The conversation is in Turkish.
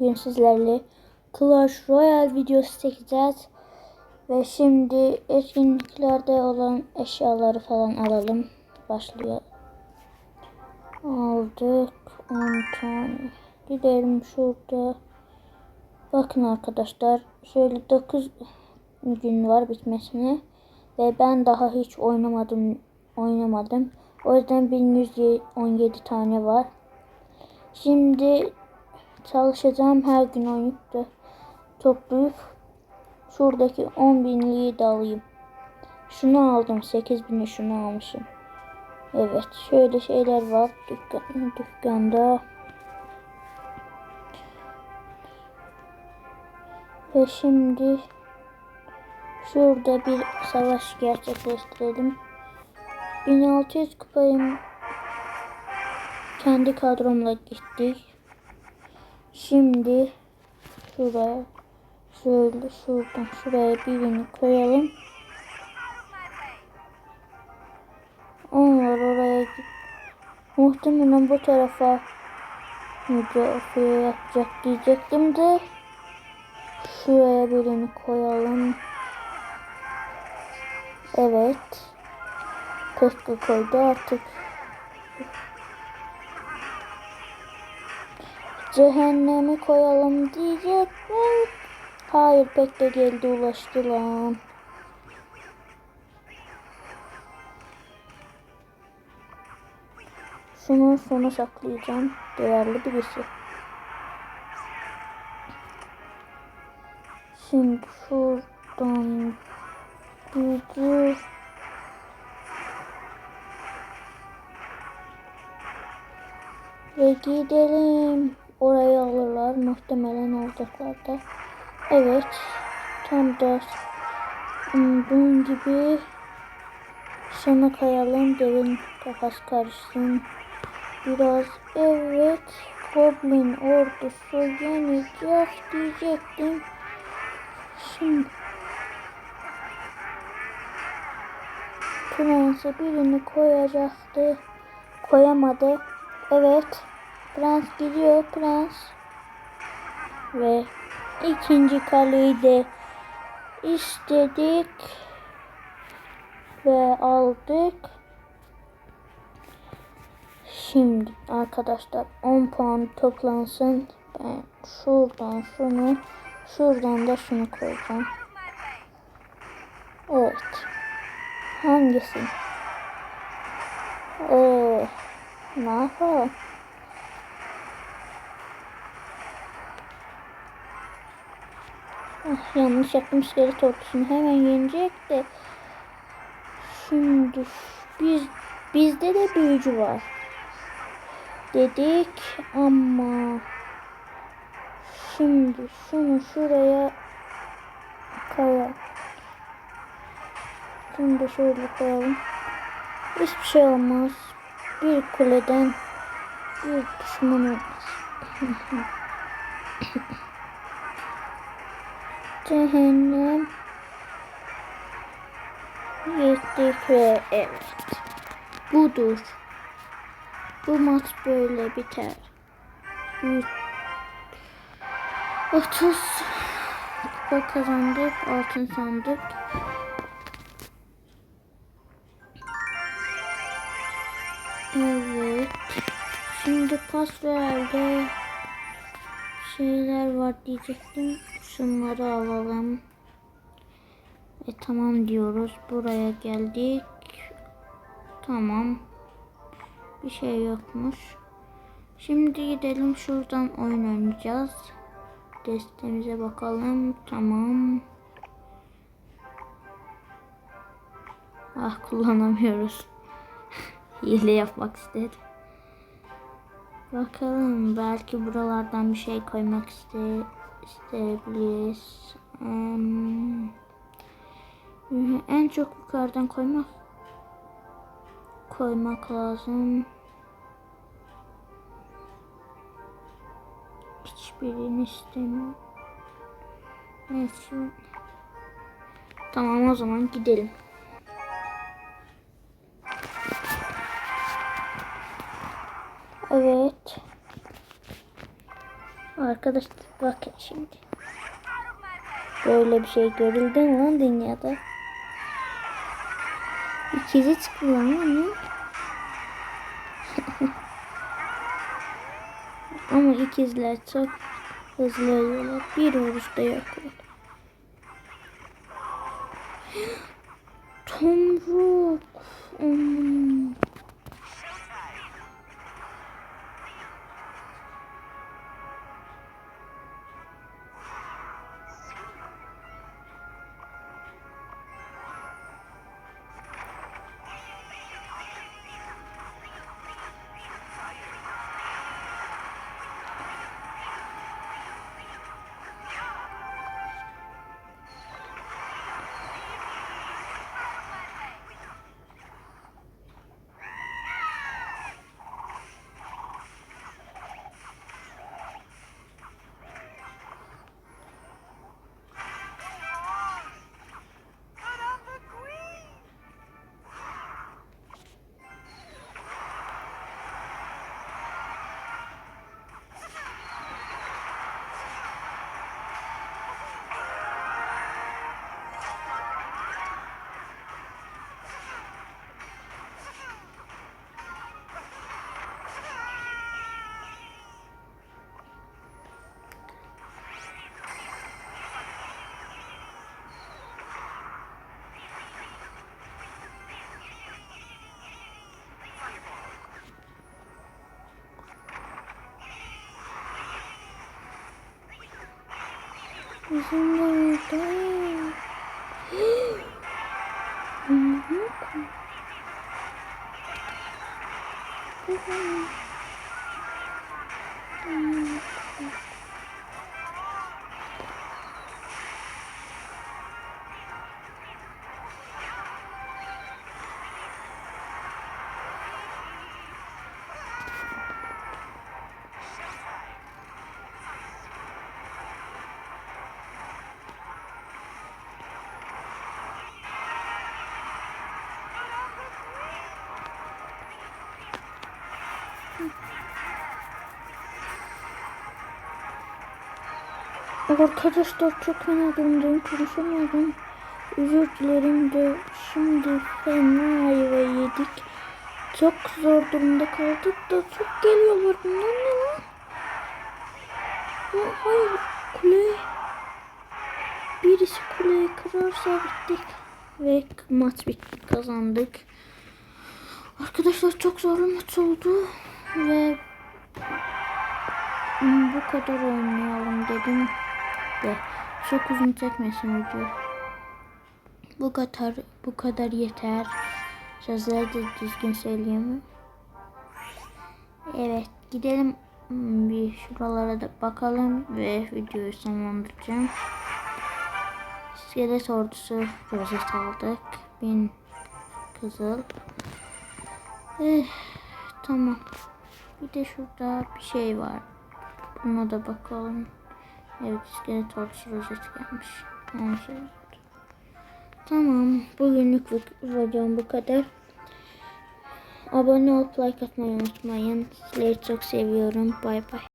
Bugün sizlerle Clash Royale videosu çekeceğiz. Ve şimdi etkinliklerde olan eşyaları falan alalım. Başlıyor. Aldık 10 tane. Gidelim şurada. Bakın arkadaşlar. Şöyle 9 gün var bitmesine. Ve ben daha hiç oynamadım. Oynamadım. O yüzden 1117 tane var. Şimdi çalışacağım her gün oynayıp da toplayıp şuradaki 10 binliği de alayım. Şunu aldım 8 bini şunu almışım. Evet şöyle şeyler var dükkan, dükkanda. Ve şimdi şurada bir savaş gerçekleştirelim. 1600 kupayım kendi kadromla gittik. Şimdi şuraya şöyle şuradan şuraya birini koyalım. Onlar oraya git. Muhtemelen bu tarafa müdafaa yapacak diyecektim de şuraya birini koyalım. Evet. 40 koydu artık. Cehennemi koyalım diyecektim. Hayır pek de geldi ulaştı lan. Şunu sona saklayacağım. Değerli birisi. Şimdi şuradan gücü ve gidelim. Orayı alırlar. Muhtemelen alacaklar da. Evet. Tam da umduğum gibi sana kayalım. Devin kafası karışsın. Biraz evet. Goblin ordusu yenecek diyecektim. Şimdi Prense birini koyacaktı. Koyamadı. Evet. Prens gidiyor. Prens. Ve ikinci kaleyi de istedik. Ve aldık. Şimdi arkadaşlar 10 puan toplansın. Ben şuradan şunu şuradan da şunu koyacağım. Evet. Hangisi? Ee, ne yapalım? Ah, yanlış yaptım iskelet ordusunu hemen yenecek de. Şimdi biz bizde de büyücü var. Dedik ama şimdi şunu şuraya koyalım. Şunu da şöyle koyalım. Hiçbir şey olmaz. Bir kuleden bir düşman. Cehennem yettik ve evet. Budur. Bu maç böyle biter. 30 kupa kazandık. Altın sandık. Evet. Şimdi pasverde şeyler var diyecektim. Şunları alalım. E tamam diyoruz. Buraya geldik. Tamam. Bir şey yokmuş. Şimdi gidelim şuradan oyun oynayacağız. Destemize bakalım. Tamam. Ah kullanamıyoruz. Hile yapmak istedim. Bakalım belki buralardan bir şey koymak iste isteyebiliriz. Hmm. En çok yukarıdan koymak koymak lazım. Hiçbirini istemiyorum. Şimdi. Tamam o zaman gidelim. Evet. Arkadaşlar bakın şimdi. Böyle bir şey görüldü mü lan dünyada? İkizi çıktı lan? Ama ikizler çok hızlı ölüyorlar. Bir vuruşta olur. Tomruk. Hmm. Bizim de orada. Tomruk. Arkadaşlar çok fena durumdayım. Konuşamadım. Özür dilerim de şimdi fena ayva yedik. Çok zor durumda kaldık da çok geliyorlar. Bunlar ne lan? Ya hayır kule. Birisi kuleyi kırarsa bittik. Ve maç bitti kazandık. Arkadaşlar çok zor maç oldu. Ve bu kadar oynayalım dedim de çok uzun çekmesin video. Bu kadar bu kadar yeter. Sözleri de düzgün söyleyeyim. Evet gidelim Hmm, bir şuralara da bakalım ve videoyu sonlandıracağım. İskelet ordusu rozet aldık. Bin kızıl. Eh, tamam. Bir de şurada bir şey var. Buna da bakalım. Evet iskelet ordusu rozet gelmiş. Onu söyledim. Tamam. Bugünlük bu- videom bu kadar. Abone olup like atmayı unutmayın. Sizleri çok seviyorum. Bay bay.